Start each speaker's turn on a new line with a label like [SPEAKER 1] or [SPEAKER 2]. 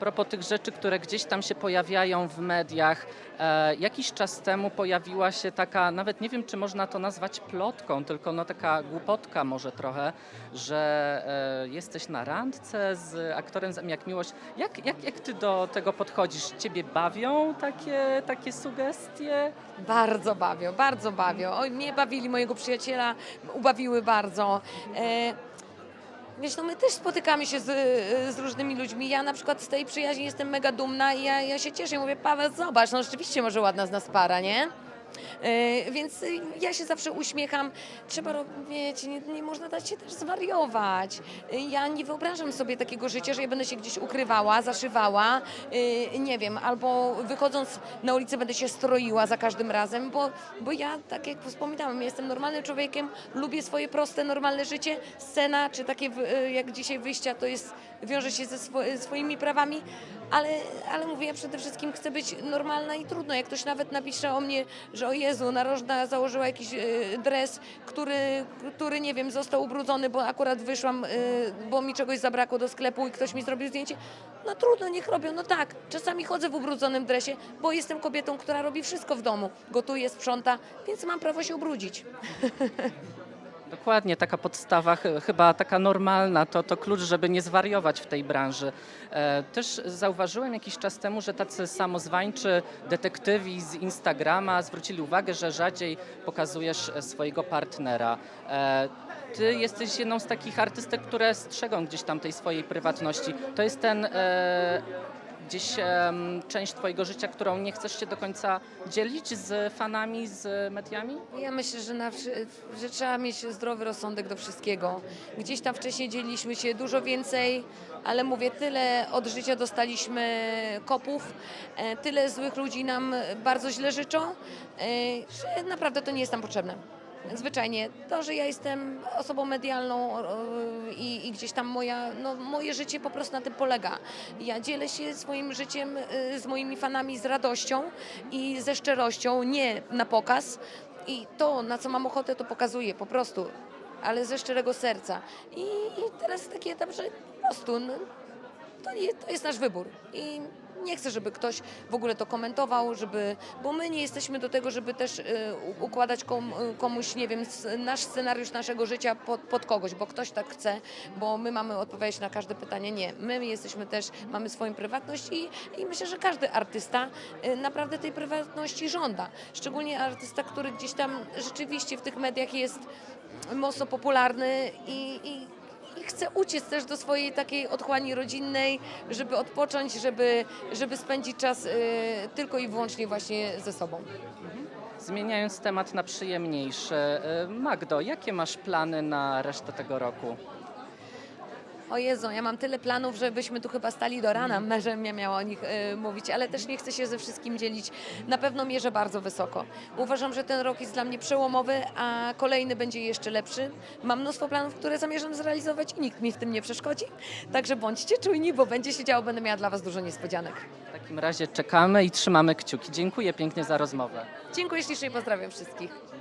[SPEAKER 1] propos tych rzeczy, które gdzieś tam się pojawiają w mediach, e, jakiś czas temu pojawiła się taka, nawet nie wiem, czy można to nazwać plotką, tylko no taka głupotka może trochę, że e, jesteś na randce z aktorem z Jak Miłość. Jak, jak, jak ty do tego podchodzisz? Ciebie bawią takie, takie sugestie?
[SPEAKER 2] Bardzo bawią, bardzo bawią. Oj, mnie bawili, mojego przyjaciela ubawiły bardzo. E, Wiesz, no my też spotykamy się z, z różnymi ludźmi. Ja na przykład z tej przyjaźni jestem mega dumna i ja, ja się cieszę. Mówię, Paweł, zobacz, no rzeczywiście może ładna z nas para, nie? E, więc y, ja się zawsze uśmiecham. Trzeba robić, nie, nie można dać się też zwariować. Y, Ja nie wyobrażam sobie takiego życia, że ja będę się gdzieś ukrywała, zaszywała, y, nie wiem, albo wychodząc na ulicę będę się stroiła za każdym razem, bo, bo ja, tak jak wspominałam, jestem normalnym człowiekiem, lubię swoje proste, normalne życie. Scena, czy takie jak dzisiaj wyjścia, to jest, wiąże się ze swo, swoimi prawami, ale, ale mówię, ja przede wszystkim chcę być normalna i trudno. Jak ktoś nawet napisze o mnie, że o Jezu, narożna założyła jakiś y, dres, który, który, nie wiem, został ubrudzony, bo akurat wyszłam, y, bo mi czegoś zabrakło do sklepu i ktoś mi zrobił zdjęcie. No trudno, niech robią. No tak, czasami chodzę w ubrudzonym dresie, bo jestem kobietą, która robi wszystko w domu. Gotuje, sprząta, więc mam prawo się ubrudzić.
[SPEAKER 1] Dokładnie, taka podstawa, ch- chyba taka normalna, to, to klucz, żeby nie zwariować w tej branży. E, też zauważyłem jakiś czas temu, że tacy samozwańczy detektywi z Instagrama zwrócili uwagę, że rzadziej pokazujesz e, swojego partnera. E, ty jesteś jedną z takich artystek, które strzegą gdzieś tam tej swojej prywatności. To jest ten gdzieś część twojego życia, którą nie chcesz się do końca dzielić z fanami, z mediami?
[SPEAKER 2] Ja myślę, że, na, że trzeba mieć zdrowy rozsądek do wszystkiego. Gdzieś tam wcześniej dzieliliśmy się dużo więcej, ale mówię, tyle od życia dostaliśmy kopów, e, tyle złych ludzi nam bardzo źle życzą, e, że naprawdę to nie jest nam potrzebne. Zwyczajnie to, że ja jestem osobą medialną e, i, i gdzieś tam moja, no, moje życie po prostu na tym polega. Ja dzielę się swoim życiem e, z moimi fanami z radością i ze szczerością, nie na pokaz. I to, na co mam ochotę, to pokazuję po prostu, ale ze szczerego serca. I, i teraz jest taki etap, że po prostu no, to, to jest nasz wybór. I nie chcę, żeby ktoś w ogóle to komentował, żeby, bo my nie jesteśmy do tego, żeby też y, układać kom, komuś, nie wiem, nasz scenariusz naszego życia pod, pod kogoś, bo ktoś tak chce, bo my mamy odpowiedzieć na każde pytanie. Nie, my jesteśmy też, mamy swoją prywatność i, i myślę, że każdy artysta y, naprawdę tej prywatności żąda. Szczególnie artysta, który gdzieś tam rzeczywiście w tych mediach jest mocno popularny i, i i chcę uciec też do swojej takiej otchłani rodzinnej, żeby odpocząć, żeby, żeby spędzić czas y, tylko i wyłącznie właśnie ze sobą.
[SPEAKER 1] Zmieniając temat na przyjemniejszy, Magdo, jakie masz plany na resztę tego roku?
[SPEAKER 2] O Jezu, ja mam tyle planów, żebyśmy tu chyba stali do rana, żebym ja miała o nich y, mówić, ale też nie chcę się ze wszystkim dzielić. Na pewno mierzę bardzo wysoko. Uważam, że ten rok jest dla mnie przełomowy, a kolejny będzie jeszcze lepszy. Mam mnóstwo planów, które zamierzam zrealizować i nikt mi w tym nie przeszkodzi. Także bądźcie czujni, bo będzie się działo, będę miała dla Was dużo niespodzianek.
[SPEAKER 1] W takim razie czekamy i trzymamy kciuki. Dziękuję pięknie za rozmowę.
[SPEAKER 2] Dziękuję ślicznie i pozdrawiam wszystkich.